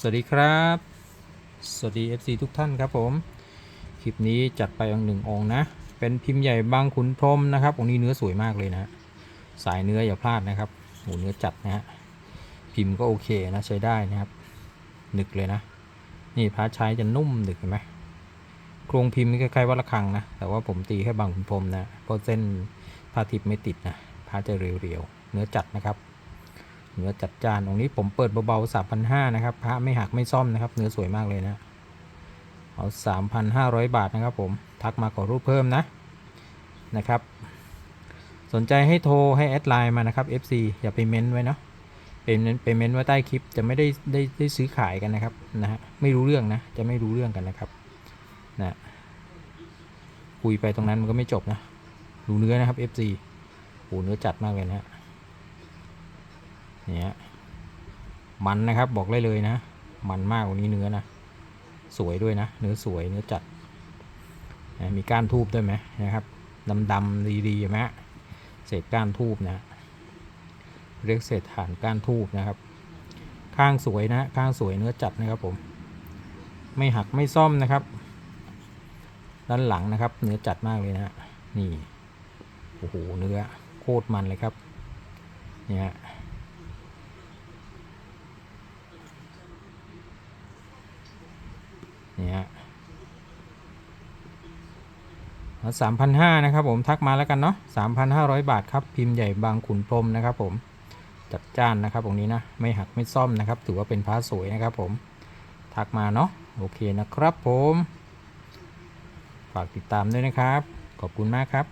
สวัสดีครับ สวัสดี FC ทุกท่านครับผม คลิปนี้จัดไปองหนึ่งองนะ เป็นพิมพ์ใหญ่บางขุนพรมนะครับ องค์นี้เนื้อสวยมากเลยนะ สายเนื้ออย่าพลาดนะครับหมูเนื้อจัดนะฮะ พิมพ์ก็โอเคนะใช้ได้นะครับ หนึกเลยนะ นี่พระใช้จะนุ่มหนึกเห็นไหมโครงพิมพ์คล้ายๆวัดระฆังนะ แต่ว่าผมตีแค่บางขุนพรมนะ เพราะเส้นผ้าทิพย์ไม่ติดนะ พระจะเรียวๆ เนื้อจัดนะครับ เนื้อจัดจานตรงนี้ผมเปิดเบาๆ3,500นะครับพระไม่หักไม่ซ่อมนะครับ เนื้อสวยมากเลยนะเอา3,500บาทนะครับผมทักมาขอรูปเพิ่มนะนะครับ สนใจให้โทรให้แอดไลน์มานะครับ FC อย่าไปเม้นไว้เนาะเป็นไปเม้นไว้ใต้คลิปจะไม่ได้ได้ได้ซื้อขายกันนะครับนะฮะไม่รู้เรื่องนะจะไม่รู้เรื่องกันนะครับนะคุยไปตรงนั้นมันก็ไม่จบนะดูเนื้อนะครับ FC โหเนื้อจัดมากเลยนะฮะ เนี่ยมันนะครับบอกได้เลยนะ มันมากกว่านี้เนื้อนะ สวยด้วยนะ เนื้อสวยเนื้อจัด มีก้านทูบด้วยไหมนะครับดำดำๆดีๆไหมเศษก้านทูบนะเรียกเศษฐานก้านทูบนะครับ ข้างสวยนะข้างสวยเนื้อจัดนะครับผม ไม่หักไม่ซ่อมนะครับ ด้านหลังนะครับ เนื้อจัดมากเลยนะนี่โอ้โหเนื้อโคตรมันเลยครับเนี่ย นี่ฮะสามพันห้านะครับผมทักมาแล้วกันเนาะสามพันห้าร้อยบาทครับพิมพ์ใหญ่บางขุนพรมนะครับผมจัดจ้านนะครับตรงนี้นะไม่หักไม่ซ่อมนะครับ ถือว่าเป็นพระสวยนะครับผมทักมาเนาะโอเคนะครับผม ฝากติดตามด้วยนะครับ ขอบคุณมากครับ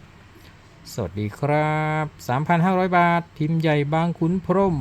สวัสดีครับ 3,500 บาท พิมพ์ใหญ่บางขุนพรม